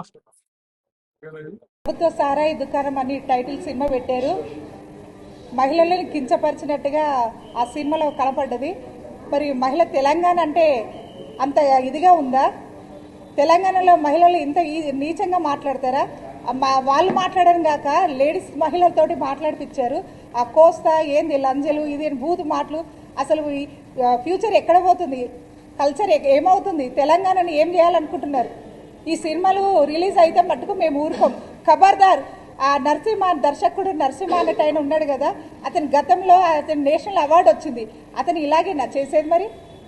ప్రభుత్వ సారాయి దుకాణం అని టైటిల్ సినిమా పెట్టారు. మహిళలను కించపరిచినట్టుగా ఆ సినిమాలో కనపడ్డది. మరి మహిళ తెలంగాణ అంటే అంత ఇదిగా ఉందా? తెలంగాణలో మహిళలు ఇంత ఈ- నీచంగా మాట్లాడతారా? మా- వాళ్ళు మాట్లాడడం కాక లేడీస్ మహిళలతోటి మాట్లాడిపించారు ఆ కోస్తా ఏంది లంజలు ఇది బూతు మాటలు. అసలు ఈ, ఫ్యూచర్ ఎక్కడ పోతుంది? కల్చర్ ఏమవుతుంది? తెలంగాణని ఏం చేయాలనుకుంటున్నారు? ఈ సినిమాలు రిలీజ్ అయితే మట్టుకు మేము ఊరుకోం. ఖబర్దార్ ఆ నరసింహ దర్శకుడు నరసింహ అన్నట్టు ఆయన ఉన్నాడు కదా అతని గతంలో అతని నేషనల్ అవార్డు వచ్చింది. అతను ఇలాగే నా చేసేది మరి?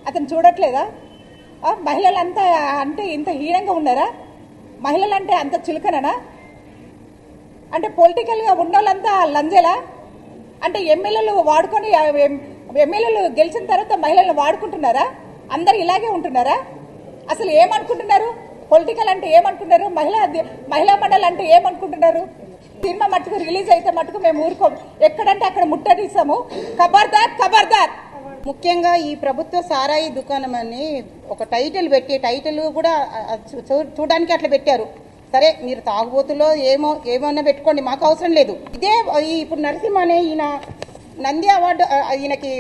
అతను చూడట్లేదా? మహిళలంతా అంటే ఇంత హీనంగా ఉన్నారా? మహిళలంటే అంత చులకననా? అంటే పొలిటికల్గా ఉన్నోళ్ళంతా లంజేలా? అంటే ఎమ్మెల్యేలు వాడుకొని ఎమ్మెల్యేలు గెలిచిన తర్వాత మహిళలను వాడుకుంటున్నారా? అందరు ఇలాగే ఉంటున్నారా? అసలు ఏమనుకుంటున్నారు? పొలిటికల్ అంటే ఏమనుకుంటారు? మహిళా మహిళా మండలి అంటే ఏమనుకుంటున్నారు? సినిమా మట్టుకు రిలీజ్ అయితే మట్టుకు మేము ఊరుకోం. ఎక్కడంటే అక్కడ ముట్టడిస్తాము ఖబర్దార్ ఖబర్దార్ ముఖ్యంగా ఈ ప్రభుత్వ సారాయి దుకాణం అని ఒక టైటిల్ పెట్టి టైటిల్ కూడా చూడడానికి అట్లా పెట్టారు. సరే మీరు తాగుబోతులో ఏమో ఏమన్నా పెట్టుకోండి మాకు అవసరం లేదు. ఇదే ఈ ఇప్పుడు నరసింహ అనే ఈయన నంది అవార్డు ఈయనకి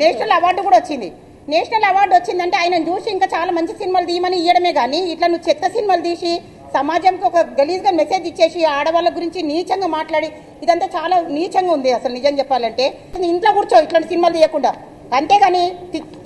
నేషనల్ అవార్డు కూడా వచ్చింది. నేషనల్ అవార్డు వచ్చిందంటే ఆయన చూసి ఇంకా చాలా మంచి సినిమాలు తీయమని ఇవ్వడమే కానీ ఇట్లా నువ్వు చెత్త సినిమాలు తీసి సమాజంకి ఒక గలీజ్గా మెసేజ్ ఇచ్చేసి ఆడవాళ్ళ గురించి నీచంగా మాట్లాడి ఇదంతా చాలా నీచంగా ఉంది అసలు నిజం చెప్పాలంటే. ఇంట్లో కూర్చో ఇట్లాంటి సినిమాలు తీయకుండా. అంతేగాని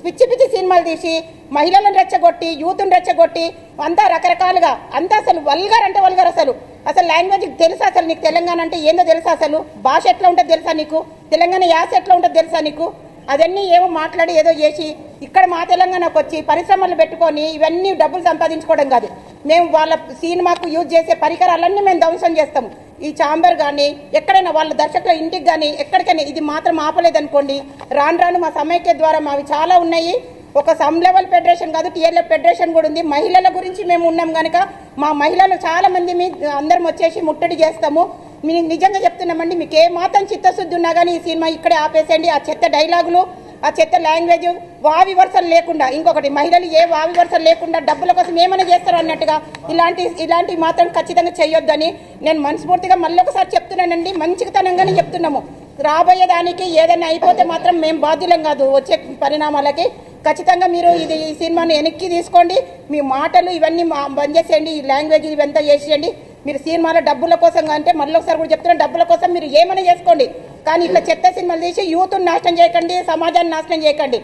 పిచ్చి పిచ్చి సినిమాలు తీసి మహిళలను రెచ్చగొట్టి యూత్ని రెచ్చగొట్టి అంతా రకరకాలుగా అంతా అసలు వల్గర్ అంటే వల్గర్ అసలు. అసలు లాంగ్వేజ్ తెలుసా అసలు నీకు తెలంగాణ అంటే ఏందో తెలుసా అసలు? భాష ఎట్లా ఉంటుంది తెలుసా నీకు? తెలంగాణ యాస ఎట్లా ఉంటుంది తెలుసా నీకు? అదన్నీ ఏమో మాట్లాడి ఏదో చేసి ఇక్కడ మా తెలంగాణకు వచ్చి పరిశ్రమలు పెట్టుకొని ఇవన్నీ డబ్బులు సంపాదించుకోవడం కాదు. మేము వాళ్ళ సినిమాకు యూజ్ చేసే పరికరాలన్నీ మేము ధ్వంసం చేస్తాము. ఈ చాంబర్ కానీ ఎక్కడైనా వాళ్ళ దర్శకుల ఇంటికి కానీ ఎక్కడికైనా ఇది మాత్రం ఆపలేదనుకోండి. రాను రాను మా సమైక్య ద్వారా మావి చాలా ఉన్నాయి. ఒక సమ్ లెవెల్ ఫెడరేషన్ కాదు టియర్ ఫెడరేషన్ కూడా ఉంది. మహిళల గురించి మేము ఉన్నాం కనుక మా మహిళలు చాలామంది మీ అందరం వచ్చేసి ముట్టడి చేస్తాము. మీ నిజంగా చెప్తున్నామండి మీకు ఏ మాత్రం చిత్తశుద్ధి ఉన్నా కానీ ఈ సినిమా ఇక్కడే ఆపేసేయండి. ఆ చెత్త డైలాగులు ఆ చెత్త లాంగ్వేజ్ వావి వరుసలు లేకుండా ఇంకొకటి మహిళలు ఏ వావి వరుసలు లేకుండా డబ్బుల కోసం ఏమైనా చేస్తారు అన్నట్టుగా ఇలాంటి ఇలాంటివి మాత్రం ఖచ్చితంగా చేయొద్దని నేను మనస్ఫూర్తిగా మళ్ళీ ఒకసారి చెప్తున్నానండి. మంచితనంగానే చెప్తున్నాము. రాబోయే దానికి ఏదైనా అయిపోతే మాత్రం మేము బాధ్యులం కాదు వచ్చే పరిణామాలకి. ఖచ్చితంగా మీరు ఇది ఈ సినిమాను వెనక్కి తీసుకోండి. మీ మాటలు ఇవన్నీ మా- బంద్ చేసేయండి. ఈ లాంగ్వేజ్ ఇవంతా చేసేయండి. మీరు సినిమాలో డబ్బుల కోసం అంటే మళ్ళీ ఒకసారి కూడా చెప్తున్నా డబ్బుల కోసం మీరు ఏమైనా చేసుకోండి. కానీ ఇట్లా చెత్త సినిమాలు తీసి యూత్ని నాశనం చేయకండి సమాజాన్ని నాశనం చేయకండి.